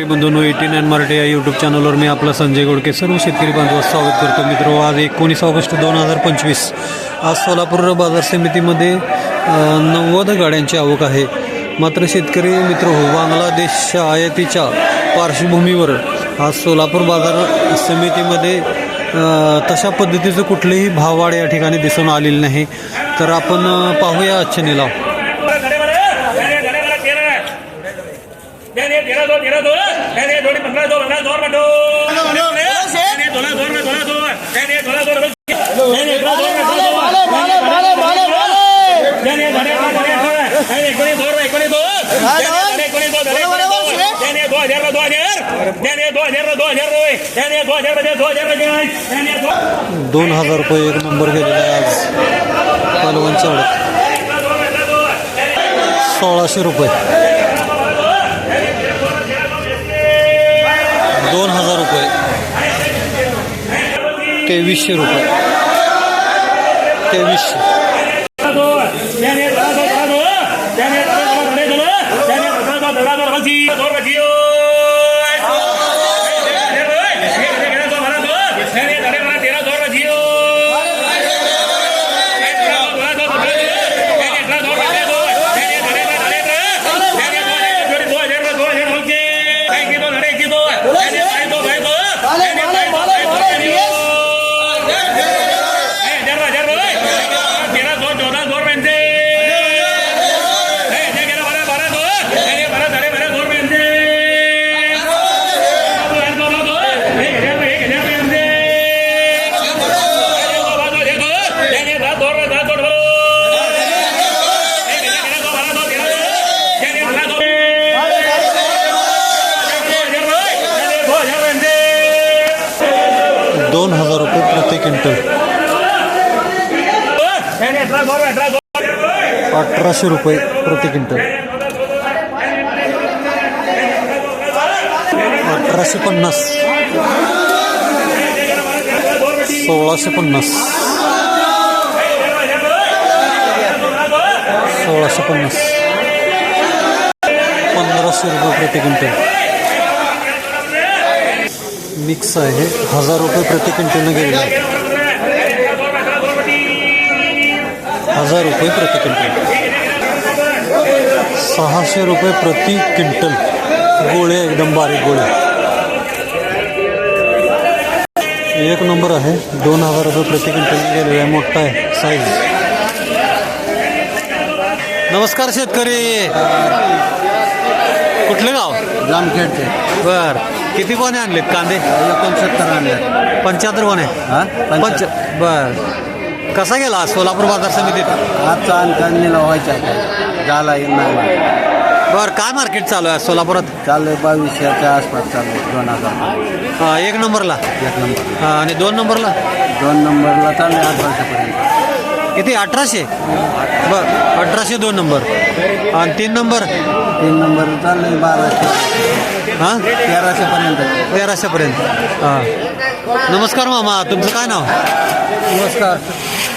बंधूंनो eighty nine Marathi या YouTube चॅनलवर मी आपला संजय गोडके सर्व शेतकरी बांधवांचं स्वागत करतो. मित्र आज एकोणीस ऑगस्ट दोन हजार पंचवीस. आज सोलापूर बाजार समितीमध्ये नव्वद गाड्यांची आवक आहे. मात्र शेतकरी मित्र हो बांगलादेशच्या आयातीच्या पार्श्वभूमीवर आज सोलापूर बाजार समितीमध्ये तशा पद्धतीचं कुठलेही भाववाढ या ठिकाणी दिसून आलेली नाही. तर आपण पाहूया आजच्या निलाव. तेरा दो तेरा दो तेरे थोड़ी पंद्रह दो पंद्रह दो बटो तेरे दोला दो में दोला दो तेरे दोला दो तेरे दोला दो में दोला दो तेरे धरे धरे तेरे कोनी दो रे कोनी दो तेरे कोनी दो धरे तेरे दो हजार दो हजार तेरे दो हजार दो हजार रोय तेरे दो हजार बजे दो हजार बजे तेरे दो दोन हजार रुपये एक नंबर गेलेला आहे आज आडत सोळाशे रुपये दोन हजार रुपये. तेवीसशे रुपये. तेवीसशे. अठराशे रुपये प्रति क्विंटल. अठराशे पन्नास. सोळाशे पन्नास. सोळाशे पन्नास. पंधराशे रुपये प्रति क्विंटल. मिक्स आहे. हजार रुपये प्रति क्विंटलनं गेलेलं आहे. हजार रुपये प्रति क्विंटल. सहाशे रुपये प्रति क्विंटल. गोळे एकदम बारीक गोळे. एक नंबर आहे. दोन हजार रुपये प्रति क्विंटल गेलेला आहे. मोठा आहे. साईज नमस्कार शेतकरी. कुठलं गाव? जामखेडचे. बर. किती कोणे आणलेत? कांदे? एकोणसत्तर आणले पंच्याहत्तर कोणे हा? पंच बर. कसा गेला आज सोलापूर बाजार समितीत? आजचा निलाव व्हायचा आहे. झाला येईल नाही. बर काय मार्केट चालू आहे आज सोलापुरात? चाललंय बावीसशेच्या आसपास चालू आहे, दोन हजार. हा, एक नंबरला? एक नंबर. हा, आणि दोन नंबरला? दोन नंबरला चालले अठराशेपर्यंत किती अठराशे? बर अठराशे दोन नंबर. आणि तीन नंबर? तीन नंबर चाललंय बाराशे. हां? तेराशेपर्यंत. तेराशेपर्यंत. हां. नमस्कार मामा तुमचं काय नाव? नमस्कार.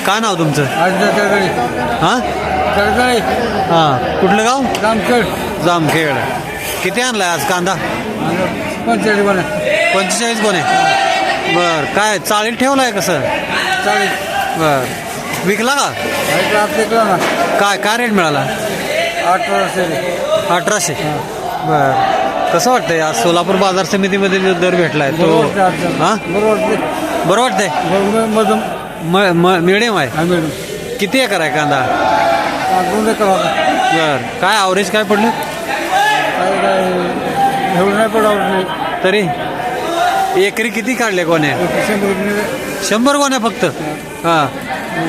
काय नाव तुमचं? हां? हां. कुठलं गाव? जामखेड. जामखेड. किती आणलाय आज कांदा? पंचेचाळीस बने पंचेचाळीस कोण आहे. बर काय चाळीत ठेवलाय कसं चाळीस. बर. विकला का? रात विकला ना. काय काय रेट मिळाला? अठराशे. अठराशे. बर. कसं वाटतंय? आज सोलापूर बाजार समितीमध्ये जो दर भेटलाय तो हां? बरोबर बरं वाटतंय? मधून म मिडियम आहे? किती एकर आहे कांदा? दोन एकर होता बर. काय ॲव्हरेज काय पडलं? काय काय एवढं नाही पडावं नाही तरी? एकरी किती काढले कोण्या? शंभर रुपये शंभर कोण्या फक्त? हां.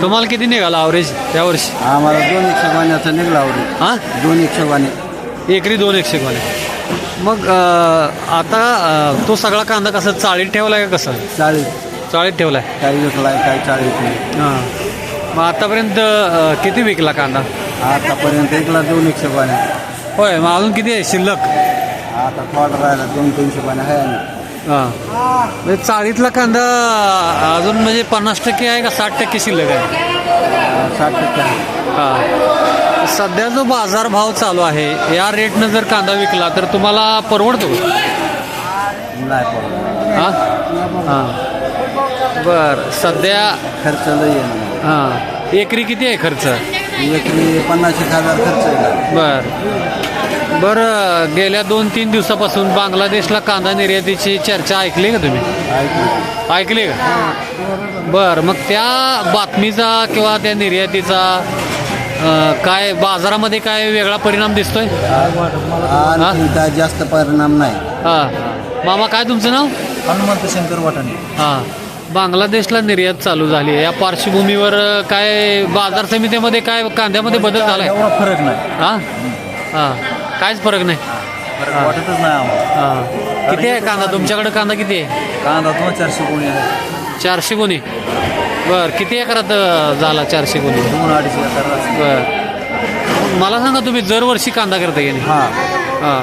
तुम्हाला किती निघाला ॲव्हरेज यावर्षी आम्हाला दोन एकशे पाण्याचा निघला आवडेल हां? दोन एकशे पाणी एकरी दोन एकशे कोण्या मग अं, आता अं, तो सगळा कांदा कसं चाळीत ठेवलाय का कसं? चाळीस चाळीत ठेवलाय? काही विकलाय काही चाळीस नाही. हां. मग आतापर्यंत अं, किती विकला कांदा? आतापर्यंत एकला दोन एकशे पाणी होय मग अजून किती आहे? शिल्लक? आता थोडा राहिला दोन तीनशे पाणी आहे आणि. हां. म्हणजे चाळीतला कांदा अजून म्हणजे पन्नास टक्के आहे का साठ टक्के शिल्लक आहे? साठ टक्के आहे. हां. सध्या जो बाजारभाव चालू आहे या रेटनं जर कांदा विकला तर तुम्हाला परवडतो? नाही हां? हां. बर सध्या खर्च आहे ना. हां. एकरी किती आहे खर्च? एकरी पन्नास एक हजार खर्च आहे. बर. बरं गेल्या दोन तीन दिवसापासून बांगलादेशला कांदा निर्यातीची चर्चा ऐकली का तुम्ही? ऐकलं. ऐकली का? बर मग त्या बातमीचा किंवा त्या निर्यातीचा अं, काय बाजारामध्ये काय वेगळा परिणाम दिसतोय? आणखी काय जास्त परिणाम नाही. हां. मामा काय तुमचं नाव? हनुमंत शंकर वाटाणे. हां. बांगलादेशला निर्यात चालू झाली आहे. या पार्श्वभूमीवर काय बाजार समितीमध्ये काय कांद्यामध्ये बदल झालाय एवढा फरक नाही. हां? हां. काहीच फरक नाही? फरक वाटतच नाही आम्हाला. हां. किती आहे कांदा? तुमच्याकडे कांदा किती आहे? कांदा दोन चारशे कोणी आहे. चारशे गुणी? बर किती एकरात अं, झाला चारशे गुणी? दोन अडीचशे हजार बर. मला सांगा तुम्ही दरवर्षी कांदा करता की नाही? हां. हां.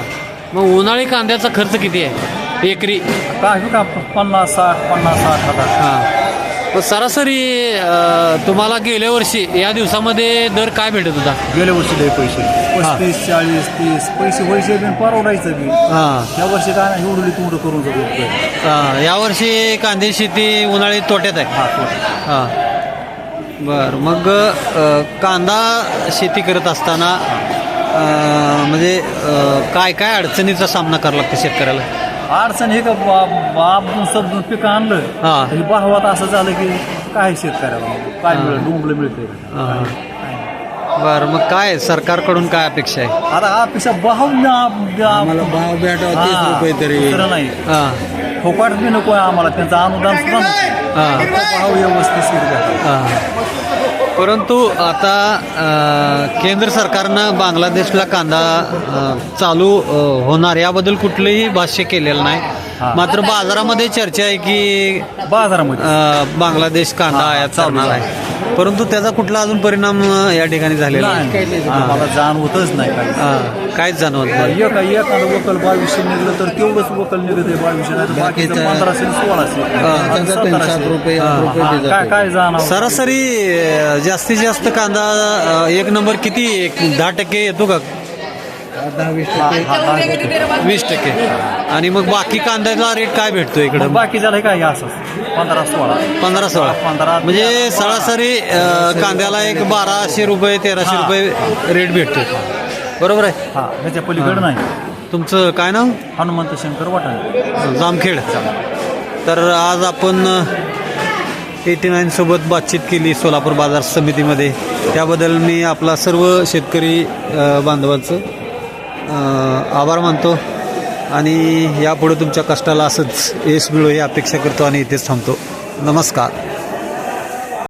मग उन्हाळी कांद्याचा खर्च किती आहे? एकरी. का पन्नास साठ पन्नास साठ हजार. हां. सरासरी अं, तुम्हाला गेल्या वर्षी या दिवसामध्ये दर काय भेटत होता? गेल्या वर्षी लय पैसे. पस्तीस चाळीस तीस पैसे पैसे बी परवडायचं बी. हां. या वर्षी काय नाही एवढं तुमचं करून जातो हां यावर्षी कांदे शेती उन्हाळी तोट्यात आहे. हा हां. बर मग अ, कांदा शेती करत असताना अ, म्हणजे अ, काय काय अडचणीचा सामना करावा लागतो शेतकऱ्याला? अडचण हे का? आपण समजून पिकं आणलं. हा. तरी भावात असं झालं की काय शेतकऱ्याला? काय मिळेल? डोंबलं मिळतंय. हां. बर मग काय सरकारकडून काय अपेक्षा आहे? आता हा पिशा भाव आम्हाला भाव भेटावा तीस रुपये तरी. नाही. हां. फोकाट बी नको आहे आम्हाला त्यांचं अनुदान सुद्धा नको. हां भाव व्यवस्थित हां. परंतु आता केंद्र सरकारनं बांगलादेशला कांदा चालू होणार याबद्दल कुठलंही भाष्य केलेलं नाही. मात्र बाजारामध्ये चर्चा आहे की बाजारामध्ये. अ, बांगलादेश कांदा आयात चालू करणार आहे. परंतु त्याचा कुठला अजून परिणाम अ, या ठिकाणी झालेला नाही नाही, आम्हाला जाणवतच नाही काय हां, काहीच जाणवत नाही. एक एखादं वकल बावीसशे निघलं तर तेवढंच वकल निघत आहे बावीसशे नाही तर बाकीचं पंधराशे आणि सोळाशे. आणि सतराशे. हा, काय काय जाणव सरासरी अ, जास्तीत जास्त कांदा अ, एक नंबर किती एक दहा टक्के येतो का? वीस टक्के. आणि मग बाकी कांद्याचा रेट काय भेटतो इकडं? बाकी झालं काय? असं. पंधरा सोळा. पंधरा सोळा. पंधरा म्हणजे सरासरी कांद्याला एक बाराशे रुपये तेराशे. रुपये रेट भेटतो. बरोबर आहे? हा त्याच्या पलीकडे नाही. तुमचं काय नाव? हनुमंत शंकर वाटाणे. जामखेड. तर आज आपण एटी नाईन सोबत बातचीत केली सोलापूर बाजार समितीमध्ये. त्याबद्दल मी आपला सर्व शेतकरी बांधवांचं आभार मानतो. आणि यापुढे तुमच्या कष्टाला असंच यश मिळो ही अपेक्षा करतो आणि इथेच थांबतो. नमस्कार.